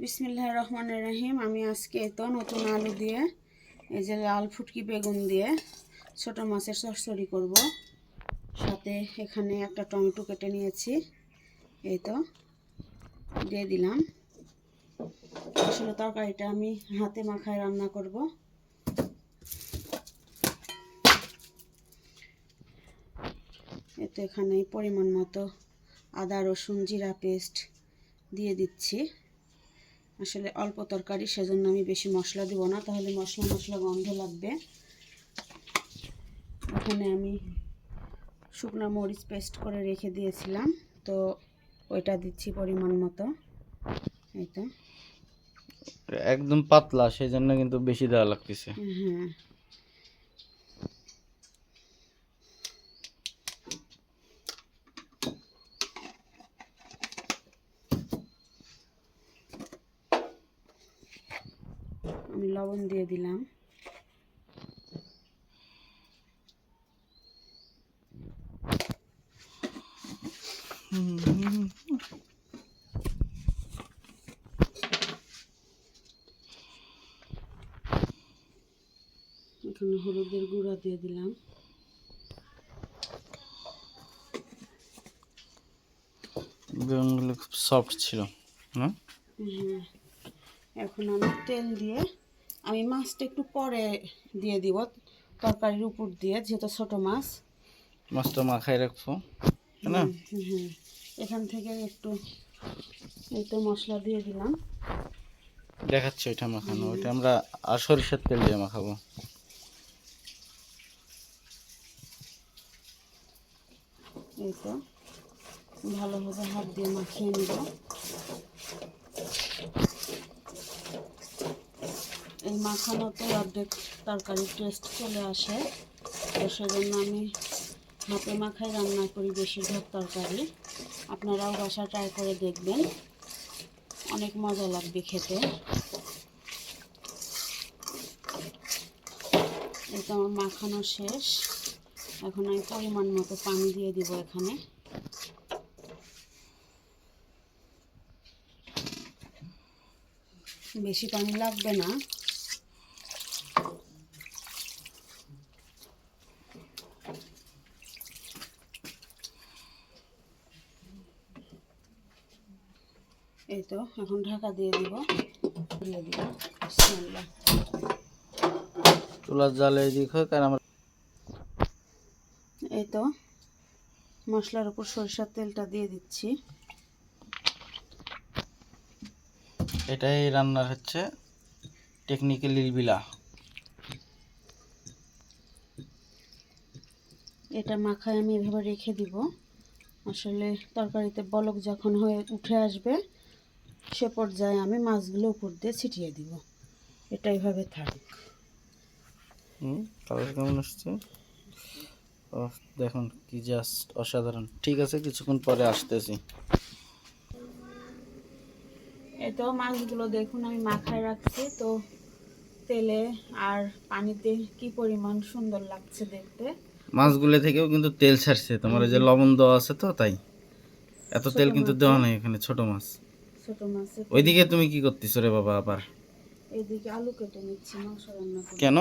বিসমিল্লাহ রহমানের রহিম, আমি আজকে তো নতুন আলু দিয়ে, এই যে লাল ফুটকি বেগুন দিয়ে ছোট মাছের চচ্চড়ি করব। সাথে এখানে একটা টমেটো কেটে নিয়েছি, এই তো দিয়ে দিলাম। আসলে তরকারিটা আমি হাতে মাখায় রান্না করব। এই তো এখানে পরিমাণ মতো আদা রসুন জিরা পেস্ট দিয়ে দিচ্ছি। আসলে অল্প তরকারি সেজন্য আমি বেশি মশলা দেবো না। তাহলে মশলা মশলা গন্ধ লাগবে। ওখানে আমি শুকনো মরিচ পেস্ট করে রেখে দিয়েছিলাম। তো ওইটা দিচ্ছি পরিমাণ মতো। এই তো। একদম পাতলা সেই জন্য কিন্তু বেশি দেওয়া লাগতেছে। হ্যাঁ আমি লবণ দিয়ে দিলাম। এখানে হলুদের গুঁড়া দিয়ে দিলাম। বেগুনগুলো খুব সফট ছিল হ্যাঁ এখন আমি তেল দিয়ে আমি মাছটা একটু পরে দিয়ে দিব তরকারির উপর দিয়ে যেহেতু ছোট মাছ। মাছটা মাখাই রাখব হুম। এখান থেকে একটু এই তো মশলা দিয়ে দিলাম। দেখাচ্ছি ওইটা মাখানো ওইটা আমরা আর সরিষার তেল দিয়ে মাখাবো। এই তো ভালোভাবে হাত দিয়ে মাখিয়ে নিব। এই মাখানোতে অর্ধেক তরকারির টেস্ট চলে আসে। তো সেজন্য আমি হাতে মাখাই রান্না করি বেশিরভাগ তরকারি। আপনারাও বাসা ট্রাই করে দেখবেন। অনেক মজা লাগবে খেতে। এই তো আমার মাখানো শেষ। এখন আমি পরিমাণ মতো পানি দিয়ে দিব এখানে। বেশি পানি লাগবে না এই তো এখন ঢাকা দিয়ে দিব। দিয়ে দিব। চুলার জালে এদিক হোক আর আমরা এই তো মশলার উপর সরিষার তেলটা দিয়ে দিচ্ছি। এটাই রান্নার হচ্ছে টেকনিক্যাল লিলবিলা এটা মাখায় আমি এভাবে রেখে দিব। আসলে তরকারিতে বলক যখন হয়ে উঠে আসবে সে পর্যায়ে আমি মাছগুলো উপর দিয়ে ছিটিয়ে দিব। এটা এইভাবে থাক। হুম কালার কেমন আসছে? দেখুন কি জাস্ট অসাধারণ। ঠিক আছে কিছুক্ষণ পরে আসতেছি। তো মাছগুলো দেখুন আমি মাখায় রাখছি। তো তেলে আর পানিতে কি পরিমাণ সুন্দর লাগছে দেখতে? মাছগুলো থেকেও কিন্তু তেল ছাড়ছে। তোমার ওই যে লবণ দেওয়া আছে তো তাই। এত তেল কিন্তু দেওয়া নাই এখানে ছোট মাছ। ছোট মাছের ওইদিকে তুমি কি করতেছো রে বাবা আবার? এইদিকে আলু কেটে নিচ্ছি মাংস রান্না করব। কেন?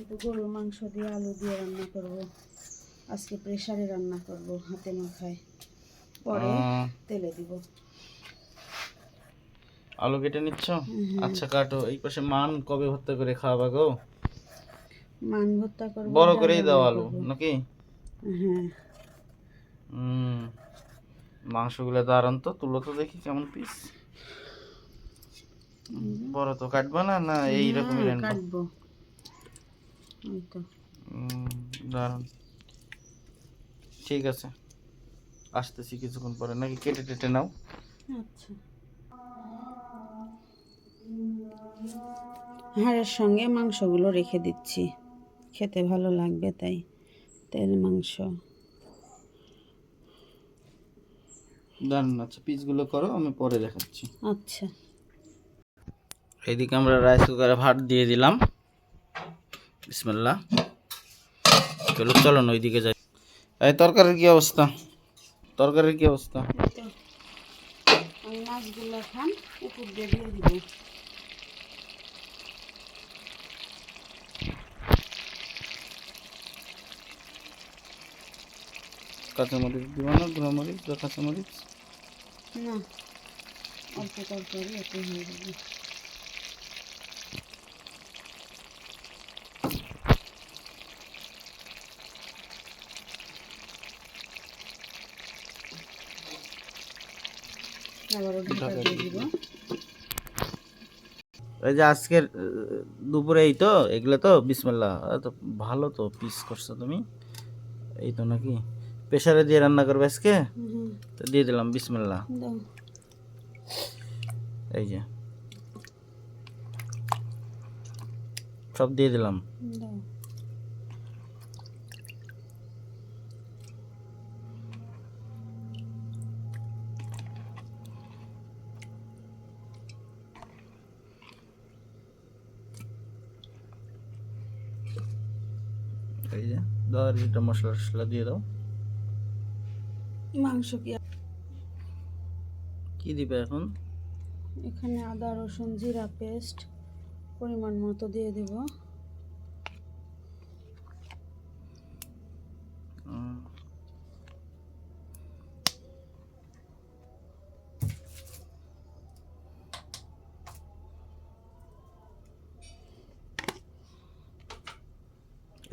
একটু গরুর মাংস দিয়ে আলু দিয়ে রান্না করব। আজকে প্রেসারে রান্না করব হাতে মাখায়। পরে তেলে দিব। আলু কেটে নিচ্ছ? আচ্ছা কাটো। এই পাশে মান কবে ভর্তা করে খাওয়াবা গো? মান ভর্তা করব বড় করেই দাও আলু নাকি? হ্যাঁ। হুম। মাংসগুলো দাঁড়ান তো তুলো তো দেখি কেমন পিস বড় তো কাটবা না না এইরকমই কাটবো। তো। ঠিক আছে আসতেছি কিছুক্ষণ পরে নাকি কেটে টেটে নাও। আচ্ছা। হাড়ের সঙ্গে মাংসগুলো রেখে দিচ্ছি। খেতে ভালো লাগবে তাই তেল মাংস। দারুণ আচ্ছা পিসগুলো করো আমি পরে দেখাচ্ছি। আচ্ছা। এইদিকে আমরা রাইস কুকারে ভাত দিয়ে দিলাম। বিসমিল্লাহ। চলো চলো না ওইদিকে যাই। এই তরকারির কি অবস্থা? তরকারির কি অবস্থা? এই তো। আমি মাছগুলো এখন উপর দিয়ে দিয়ে দিব। কাঁচামরিচ দিব না গুঁড়ামরিচ বা কাঁচামরিচ? না অল্প এত হয়ে যাবে। এই যে আজকের দুপুরে এই তো এগুলো তো বিসমিল্লাহ। আহ, তো ভালো তো পিস করছ তুমি। এই তো নাকি? প্রেশারে দিয়ে রান্না করবে আজকে? তো দিয়ে দিলাম বিসমিল্লাহ। দাও। এই যে। সব দিয়ে দিলাম। এই যে দাও আর মশলা টশলা দিয়ে দাও। মাংস কি? কি দিবে এখন? এখানে আদা রসুন জিরা পেস্ট পরিমাণ মতো দিয়ে দেব।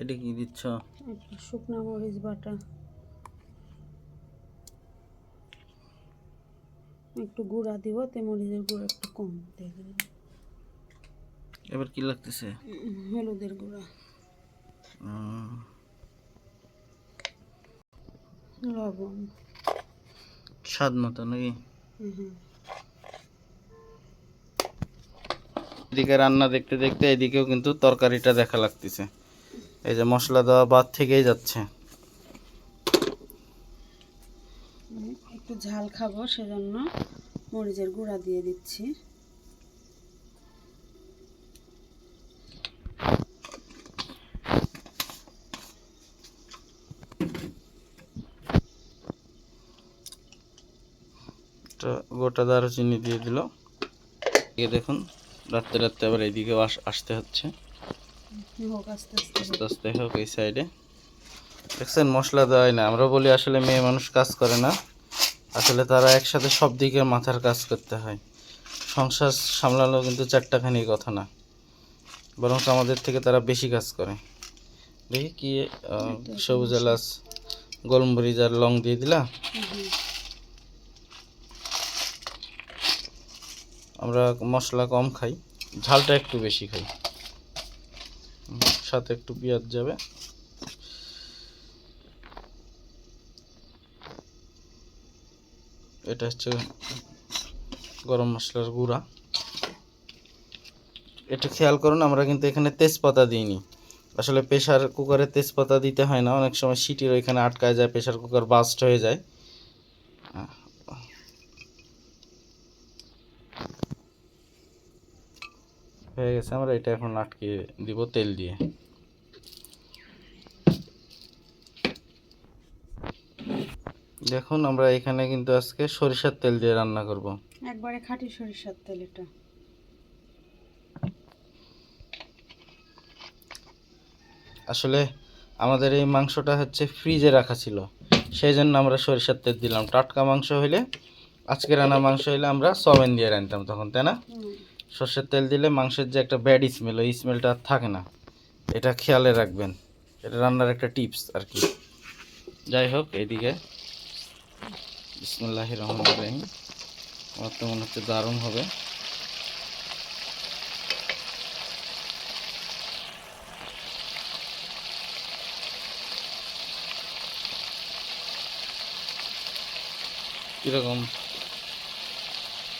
এটা কি দিচ্ছ? একটু শুকনো মরিচ বাটা। একটু গুঁড়া দিব তে মরিচের গুঁড়া একটু কম দিয়ে এবার কি লাগতেছে? হলুদের গুঁড়া। লবণ। স্বাদ মতো নাকি? এদিকে রান্না দেখতে দেখতে এদিকেও কিন্তু তরকারিটা দেখা লাগতেছে। এই যে মশলা দেওয়া বাদ থেকেই যাচ্ছে। একটু ঝাল খাব সেজন্য মরিচের গুঁড়া দিয়ে দিচ্ছি। গোটা দারুচিনি দিয়ে দিল। এ দেখুন রাত্রে রাত্রে আবার এইদিকেও আস আসতে হচ্ছে। হোক আস্তে আস্তে আস্তে আস্তে হোক এই সাইডে দেখছেন মশলা দেওয়াই না। আমরা বলি আসলে মেয়ে মানুষ কাজ করে না। আসলে তারা একসাথে সব দিকে মাথার কাজ করতে হয়। সংসার সামলানো কিন্তু চারটাখানি কথা না। বরং আমাদের থেকে তারা বেশি কাজ করে। দেখি কি সবুজ এলাচ গোলমরিচ আর লং দিয়ে দিলা। আমরা মশলা কম খাই ঝালটা একটু বেশি খাই। সাথে একটু পেঁয়াজ যাবে। এটা হচ্ছে গরম মশলার গুঁড়া। এটা খেয়াল করুন, আমরা কিন্তু এখানে তেজপাতা দিইনি। আসলে প্রেশার কুকারে তেজপাতা দিতে হয় না, অনেক সময় সিটির ওইখানে আটকায় যায় প্রেশার কুকার বাস্ট হয়ে যায়। হয়ে। গেছে, আমরা এটা এখন আটকে দিব তেল দিয়ে। দেখুন আমরা এখানে কিন্তু আজকে সরিষার তেল দিয়ে রান্না করব। একবারে খাঁটি সরিষার তেল এটা। আসলে আমাদের এই মাংসটা হচ্ছে ফ্রিজে রাখা ছিল সেই জন্য আমরা সরিষার তেল দিলাম। টাটকা মাংস হইলে আজকে রান্না মাংস হইলে আমরা সবেন দিয়ে রান্তাম তখন তাই না। সর্ষের তেল দিলে মাংসের যে একটা ব্যাড স্মেল ওই স্মেলটা আর থাকে না। এটা খেয়ালে রাখবেন। এটা রান্নার একটা টিপস আর কি। যাই হোক এইদিকে বিসমুল্লাহ রহমান ইব্রাহিম আমার তো মনে হচ্ছে দারুণ হবে। কীরকম?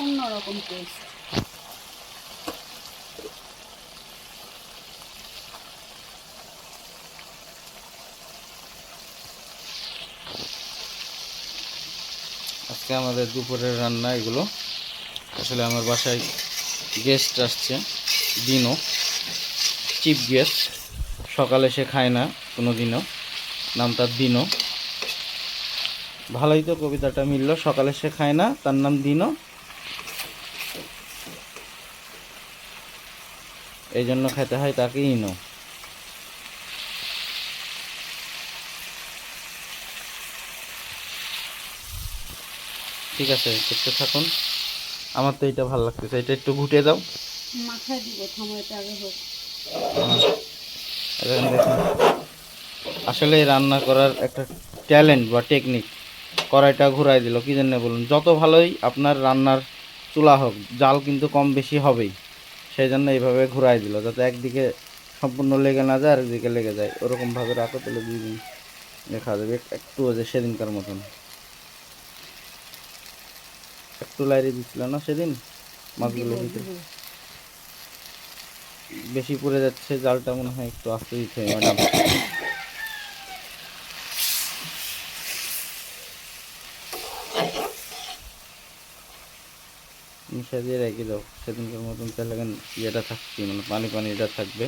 অন্যরকম টেস্ট আজকে আমাদের দুপুরের রান্না এগুলো। আসলে আমার বাসায় গেস্ট আসছে দিনও চিপ গেস্ট সকালে সে খায় না কোনো দিনও নাম তার দিনও ভালোই তো কবিতাটা মিলল। সকালে সে খায় না, তার নাম দিনও এই জন্য খেতে হয় তাকে ইনো। ঠিক আছে দেখতে থাকুন। আমার তো এটা ভালো লাগতেছে এটা একটু ঘুটে দাও। মাথায় দিব থামো এটা আগে হোক। দেখুন। আসলে রান্না করার একটা ট্যালেন্ট বা টেকনিক কড়াইটা ঘুরাই দিল কি জন্য বলুন? যত ভালোই আপনার রান্নার চুলা হোক জাল কিন্তু কম বেশি হবেই। সেই জন্য এইভাবে ঘুরাই দিল যাতে একদিকে সম্পূর্ণ লেগে না যায় আরেকদিকে লেগে যায়। ওরকমভাবে রাখো তাহলে দুই দিন দেখা যাবে একটু যে সেদিনকার মতন। একটু লাইরে দিচ্ছিল না সেদিন? মাছগুলো ভিতরে বেশি পড়ে যাচ্ছে জালটা মনে হয় একটু আস্তে দিতে হবে ম্যাডাম। মিশা দিয়ে রেখে দাও। সেদিনকার মতন তাহলে ইয়েটা থাকছে মানে পানি পানি এটা থাকবে।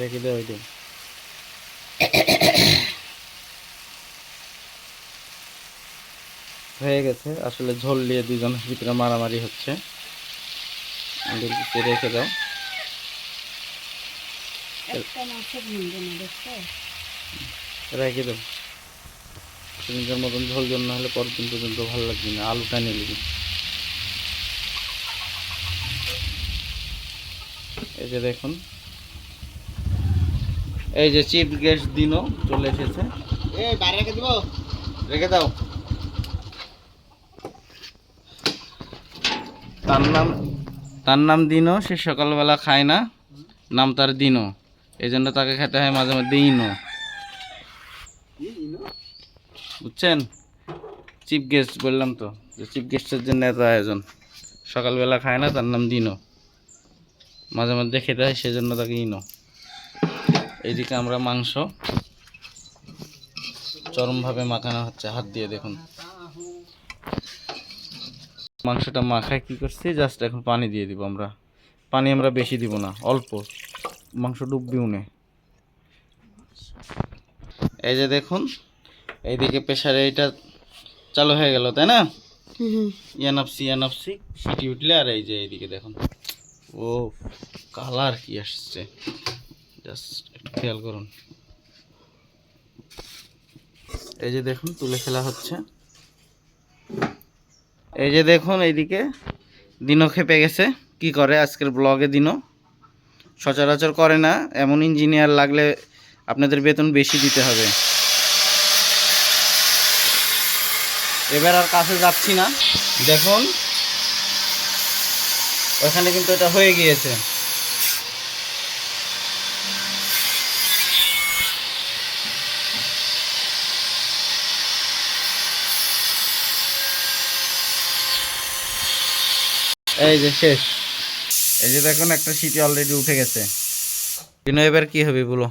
রেখে দাও ওইটা হয়ে গেছে। আসলে ঝোল নিয়ে দুজনের ভিতরে মারামারি হচ্ছে। রেখে দাও। রেখে দাও। সেদিনকার মতন ঝোল জন্য হলে পরের দিন পর্যন্ত ভালো লাগবে না। আলুটা নিয়ে নিবি। এই যে দেখুন এই যে চিপ গেস্ট দিনও চলে এসেছে। রেখে দাও। তার নাম তার নাম দিনও সে সকালবেলা খায় না। নাম তার দিনও। এই জন্য তাকে খেতে হয় মাঝে মধ্যে ইনো। বুঝছেন? চিফ গেস্ট বললাম তো যে চিফ গেস্টের জন্য এত আয়োজন সকালবেলা খায় না তার নাম দিনো মাঝে মধ্যে খেতে হয় সেজন্য তাকে ইনো। এইদিকে আমরা মাংস। চরমভাবে মাখানো হচ্ছে হাত দিয়ে দেখুন। মাংসটা মাখায় কি করছি? জাস্ট এখন পানি দিয়ে দিব আমরা। পানি আমরা বেশি দিব না অল্প। মাংস ডুববি উনে এই যে দেখুন এইদিকে প্রেশারে এটা চালু হয়ে গেল তাই না? ইয়ানাপসি ইয়ানাপসি সিটি উঠলে আর এই যে এইদিকে দেখুন। ও কালার কি আসছে। জাস্ট একটু খেয়াল করুন। এই যে দেখুন, তুলে ফেলা হচ্ছে। এই যে দেখুন, এইদিকে দিনও খেপে গেছে। কি করে আজকের ব্লগে দিনও সচরাচর করে না, এমন ইঞ্জিনিয়ার লাগলে আপনাদের বেতন বেশি দিতে হবে। এবার আর কাছে যাচ্ছি না। দেখুন, ওখানে কিন্তু এটা হয়ে গিয়েছে। এই যে শেষ। এই যে দেখুন একটা সিটি অলরেডি উঠে গেছে। কিন্তু এবার কি হবে বলো?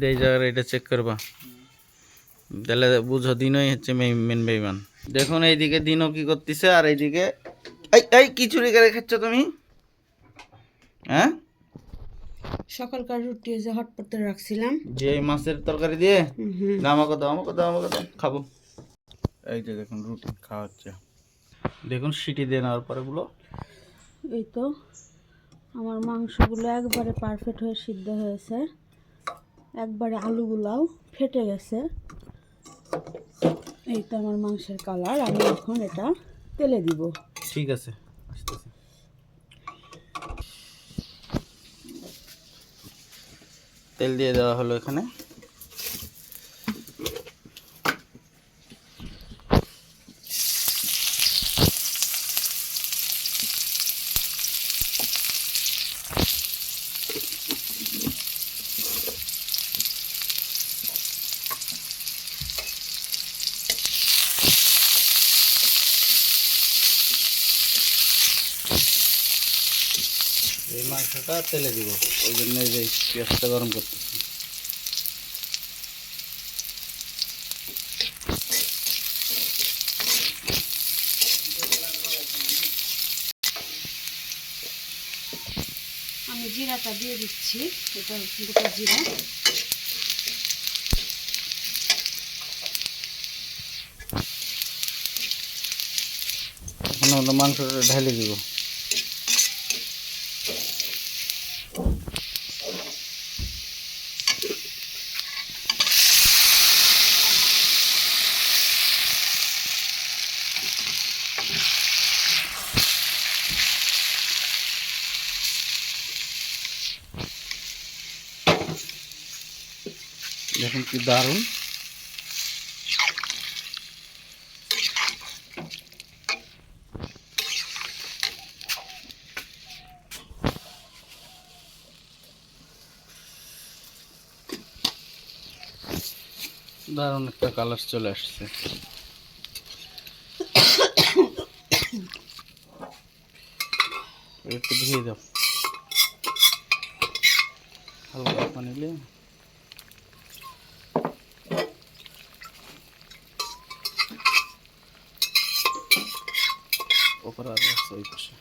দিয়ে এটা চেক করবা। তাহলে বুঝো দিনই হচ্ছে মেন বেইমান। দেখুন এইদিকে দিনও কি করতেছে আর এইদিকে এই এই কি চুরি করে খাচ্ছ তুমি? হ্যাঁ? সকালকার রুটি যে হট করতে রাখছিলাম। যে এই মাছের তরকারি দিয়ে? আমাকে দাও আমাকে দাও আমাকে দাও খাব। এই যে দেখুন রুটি খাওয়া হচ্ছে। দেখুন সিটি দিয়ে নেওয়ার পরে গুলো। এই তো আমার মাংসগুলো একবারে পারফেক্ট হয়ে সিদ্ধ হয়েছে। একবারে আলুগুলাও ফেটে গেছে। এই তো আমার মাংসের কালার আমি এখন এটা তেলে দিব। ঠিক আছে আসতেছি। তেল দিয়ে দেওয়া হলো এখানে। মশলাটা তেলে দিব। ওই জন্য এই পেঁয়াজটা গরম করতেছি। আমি জিরাটা দিয়ে দিচ্ছি। এটা গোটা জিরা। মাংসটা ঢেলে দিব। কি দারুণ? দারুণ একটা কালার চলে আসছে। একটু ধুয়ে দাও। হালকা পানি নিলে ওপরে আর আছে ওই পাশে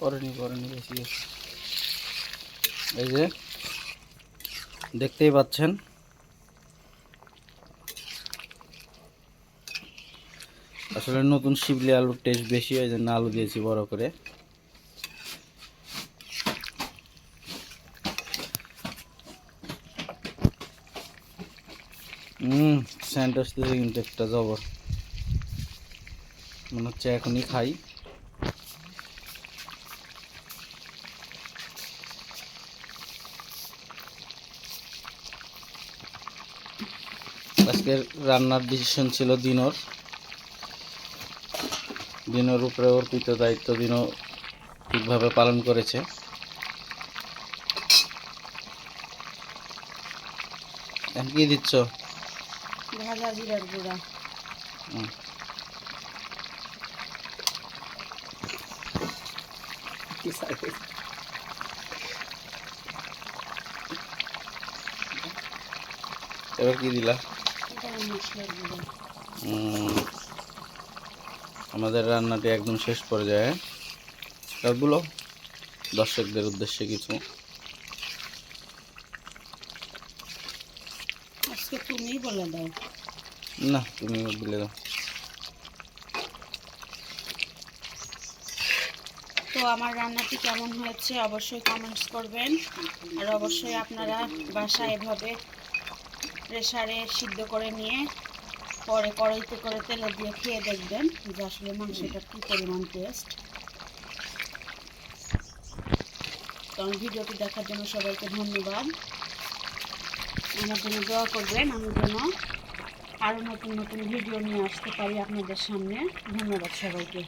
করেনি করেনি বেশি আছে। এই যে দেখতেই পাচ্ছেন আসলে নতুন শিবলি আলুর টেস্ট বেশি হয় জন্য আলু দিয়েছি বড় করে। হুম স্যান্ড কিন্তু একটা জবর। মনে হচ্ছে এখনই খাই। আজকের রান্নার ডিসিশন ছিল দিনর। দিনের উপরে অর্পিত দায়িত্ব দিনও ঠিকভাবে পালন করেছে। কি দিচ্ছ? ভাজা জিরার গুঁড়া। এবার কি দিলা? মশলার গুঁড়া। আমাদের রান্নাটি একদম শেষ পর্যায়ে। সবগুলো দর্শকদের উদ্দেশ্যে কিছু। আজকে বলে দাও। না তুমি দিলে দাও। তো আমার রান্নাটি কেমন হয়েছে অবশ্যই কমেন্টস করবেন। আর অবশ্যই আপনারা বাসায় এভাবে প্রেসারে সিদ্ধ করে নিয়ে পরে কড়াইতে করে তেলে দিয়ে খেয়ে দেখবেন যে আসলে মাংসটা কী পরিমাণ টেস্ট কারণ ভিডিওটি দেখার জন্য সবাইকে ধন্যবাদ। আমার জন্য দোয়া করবেন, আমি যেন আরও নতুন নতুন ভিডিও নিয়ে আসতে পারি আপনাদের সামনে। ধন্যবাদ সবাইকে।